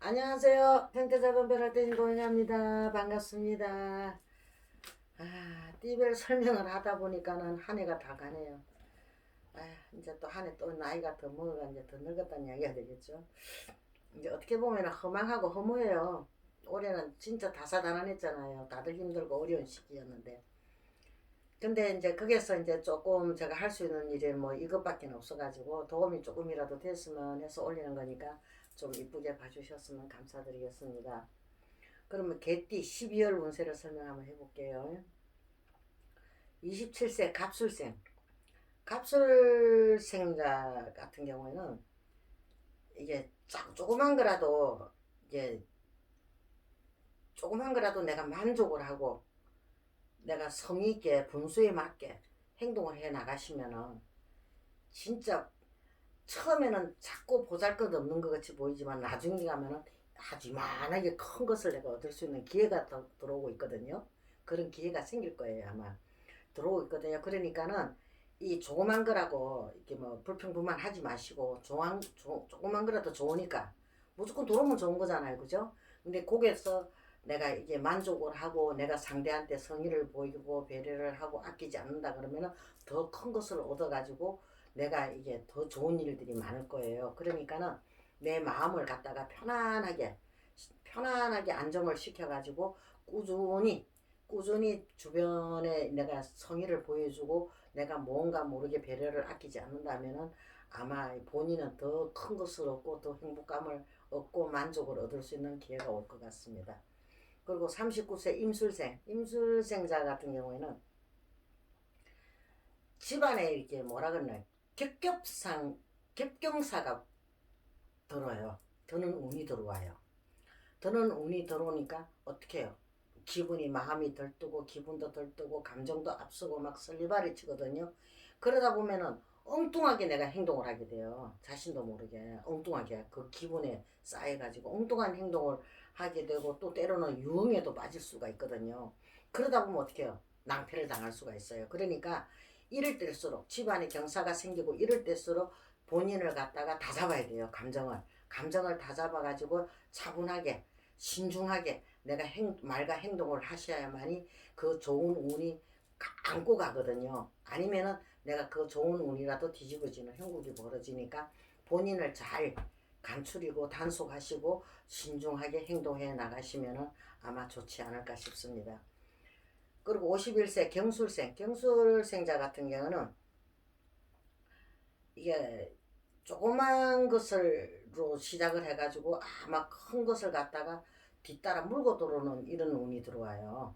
안녕하세요. 형태작은 별할때 고인합니다. 반갑습니다. 아, 띠별 설명을 하다 보니까는 한 해가 다 가네요. 아, 이제 또 한 해 또 나이가 더 먹어가 이제 더 늙었다는 이야기가 되겠죠. 이제 어떻게 보면 허망하고 허무해요. 올해는 진짜 다사다난했잖아요. 다들 힘들고 어려운 시기였는데. 근데 이제 거기에서 이제 조금 제가 할 수 있는 일이 뭐 이것밖에 없어가지고 도움이 조금이라도 됐으면 해서 올리는 거니까 좀 이쁘게 봐주셨으면 감사드리겠습니다. 그러면 개띠 12월 운세를 설명 한번 해볼게요. 27세 갑술생. 갑술생자 같은 경우에는 이게 짝 조그만 거라도 이게 조그만 거라도 내가 만족을 하고 내가 성의 있게 분수에 맞게 행동을 해 나가시면은 진짜 처음에는 자꾸 보잘것 없는 것 같이 보이지만 나중에 가면은 아주 만하게 큰 것을 내가 얻을 수 있는 기회가 더 들어오고 있거든요. 그런 기회가 생길 거예요 아마 들어오고 있거든요. 그러니까는 이 조그만 거라고 이렇게 뭐 불평불만 하지 마시고 조한 조, 조그만 거라도 좋으니까 무조건 들어오면 좋은 거잖아요, 그죠? 근데 거기에서 내가 이게 만족을 하고 내가 상대한테 성의를 보이고 배려를 하고 아끼지 않는다 그러면은 더 큰 것을 얻어가지고 내가 이게 더 좋은 일들이 많을 거예요. 그러니까는 내 마음을 갖다가 편안하게 편안하게 안정을 시켜가지고 꾸준히 꾸준히 주변에 내가 성의를 보여주고 내가 뭔가 모르게 배려를 아끼지 않는다면은 아마 본인은 더 큰 것을 얻고 더 행복감을 얻고 만족을 얻을 수 있는 기회가 올 것 같습니다. 그리고 39세 임술생, 임술생자 같은 경우에는 집안에 이렇게 뭐라 그러나 겹겹상, 겹경사가 들어요. 드는 운이 들어와요. 드는 운이 들어오니까 어떻게 해요? 기분이 마음이 들뜨고 기분도 들뜨고 감정도 앞서고 막 설리발이 치거든요. 그러다 보면은 엉뚱하게 내가 행동을 하게 돼요. 자신도 모르게 엉뚱하게 그 기분에 쌓여가지고 엉뚱한 행동을 하게 되고 또 때로는 유흥에도 빠질 수가 있거든요. 그러다 보면 어떻게 해요? 낭패를 당할 수가 있어요. 그러니까 이럴 때일수록 집안에 경사가 생기고 이럴 때일수록 본인을 갖다가 다 잡아야 돼요. 감정을. 감정을 다 잡아가지고 차분하게 신중하게 내가 행, 말과 행동을 하셔야만이 그 좋은 운이 가- 안고 가거든요. 아니면은 내가 그 좋은 운이라도 뒤집어지는 형국이 벌어지니까 본인을 잘 감추리고 단속하시고 신중하게 행동해 나가시면은 아마 좋지 않을까 싶습니다. 그리고 51세 경술생, 경술생자 같은 경우는 이게 조그만 것을로 시작을 해가지고 아마 큰 것을 갖다가 뒤따라 물고 들어오는 이런 운이 들어와요.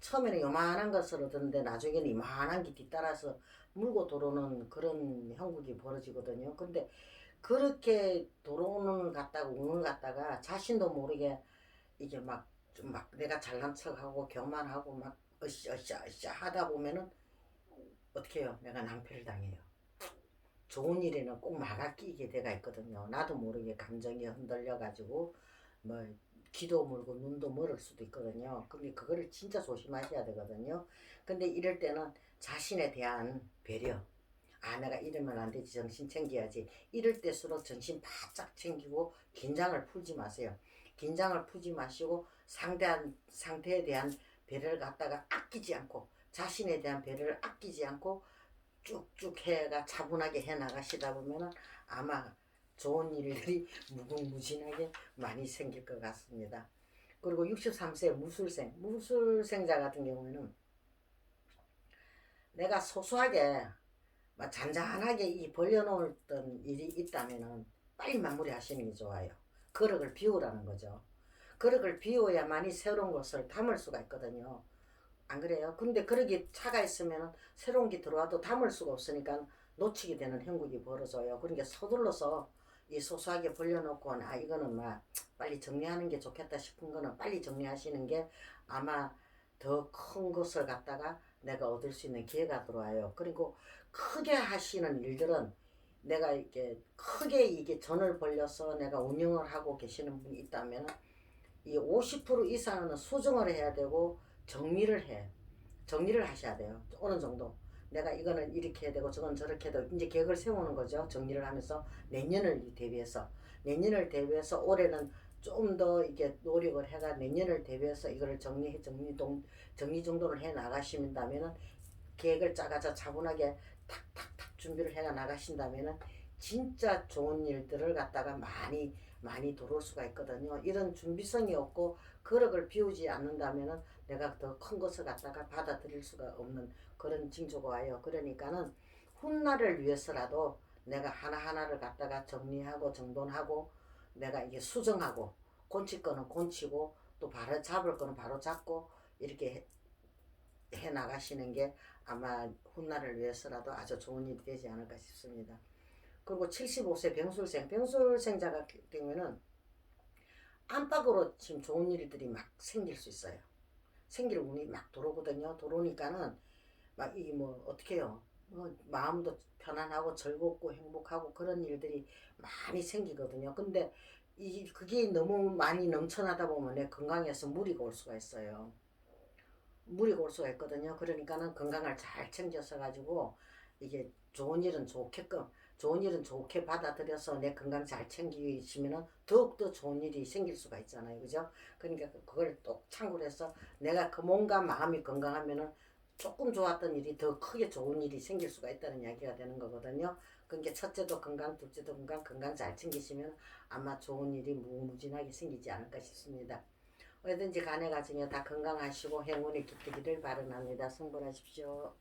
처음에는 요만한 것을 얻었는데 나중에는 이만한 게 뒤따라서 물고 들어오는 그런 형국이 벌어지거든요. 근데 그렇게 들어오는 갖다가 운을 갖다가 자신도 모르게 이게 막 좀 막 내가 잘난 척하고 교만하고 막 으쌰으쌰 으쌰 하다 보면은 어떻게 해요? 내가 낭패를 당해요. 좋은 일에는 꼭 막아 끼게 돼가 있거든요. 나도 모르게 감정이 흔들려 가지고 뭐 귀도 멀고 눈도 멀을 수도 있거든요. 근데 그거를 진짜 조심하셔야 되거든요. 근데 이럴 때는 자신에 대한 배려. 아, 내가 이러면 안 되지. 정신 챙겨야지. 이럴 때수록 정신 바짝 챙기고 긴장을 풀지 마세요. 긴장을 풀지 마시고 상대한 상태에 대한 배려를 갖다가 아끼지 않고 자신에 대한 배려를 아끼지 않고 쭉쭉 해가 차분하게 해 나가시다 보면은 아마 좋은 일들이 무궁무진하게 많이 생길 것 같습니다. 그리고 63세 무술생, 무술생자 같은 경우에는 내가 소소하게 막 잔잔하게 이 벌려놓았던 일이 있다면은 빨리 마무리하시는 게 좋아요. 그릇을 비우라는 거죠. 그릇을 비워야만이 새로운 것을 담을 수가 있거든요. 안 그래요? 근데 그러기 차가 있으면 새로운 게 들어와도 담을 수가 없으니까 놓치게 되는 형국이 벌어져요. 그러니까 서둘러서 이 소소하게 벌려놓고 아 이거는 막 빨리 정리하는 게 좋겠다 싶은 거는 빨리 정리하시는 게 아마 더 큰 것을 갖다가 내가 얻을 수 있는 기회가 들어와요. 그리고 크게 하시는 일들은 내가 이게 크게 이게 전을 벌려서 내가 운영을 하고 계시는 분이 있다면 이 50% 이상은 수정을 해야 되고 정리를 해. 정리를 하셔야 돼요. 어느 정도. 내가 이거는 이렇게 해야 되고 저건 저렇게 되고 이제 계획을 세우는 거죠. 정리를 하면서 내년을 대비해서 내년을 대비해서 올해는 좀 더 이게 노력을 해가 내년을 대비해서 이거를 정리해 정리 동 정리정돈을 해 나가신다면은 계획을 짜가자 차분하게 탁탁탁 준비를 해 나가신다면은 진짜 좋은 일들을 갖다가 많이 많이 들어올 수가 있거든요. 이런 준비성이 없고 그릇을 비우지 않는다면은 내가 더 큰 것을 갖다가 받아들일 수가 없는 그런 징조가 와요. 그러니까는 훗날을 위해서라도 내가 하나하나를 갖다가 정리하고 정돈하고 내가 이게 수정하고 곤칠 거는 곤치고 또 바로 잡을 거는 바로 잡고 이렇게 해, 해 나가시는 게 아마 훗날을 위해서라도 아주 좋은 일이 되지 않을까 싶습니다. 그리고 75세 병술생, 병술생자 같은 경우에는 안팎으로 지금 좋은 일들이 막 생길 수 있어요. 생길 운이 막 들어오거든요. 들어오니까는 막 이게 뭐 어떻게 해요. 뭐 마음도 편안하고 즐겁고 행복하고 그런 일들이 많이 생기거든요. 근데 이 그게 너무 많이 넘쳐나다 보면 내 건강에서 무리가 올 수가 있어요. 무리가 올 수가 있거든요. 그러니까는 건강을 잘 챙겨서 가지고 이게 좋은 일은 좋게끔 좋은 일은 좋게 받아들여서 내 건강 잘 챙기시면은 더욱더 좋은 일이 생길 수가 있잖아요. 그죠? 그러니까 그걸 또 참고로 해서 내가 그 몸과 마음이 건강하면은 조금 좋았던 일이 더 크게 좋은 일이 생길 수가 있다는 이야기가 되는 거거든요. 그러니까 첫째도 건강, 둘째도 건강, 건강 잘 챙기시면 아마 좋은 일이 무궁무진하게 생기지 않을까 싶습니다. 어디든지 간에 가시며 다 건강하시고 행운이 깃들기를 바라합니다. 성불하십시오.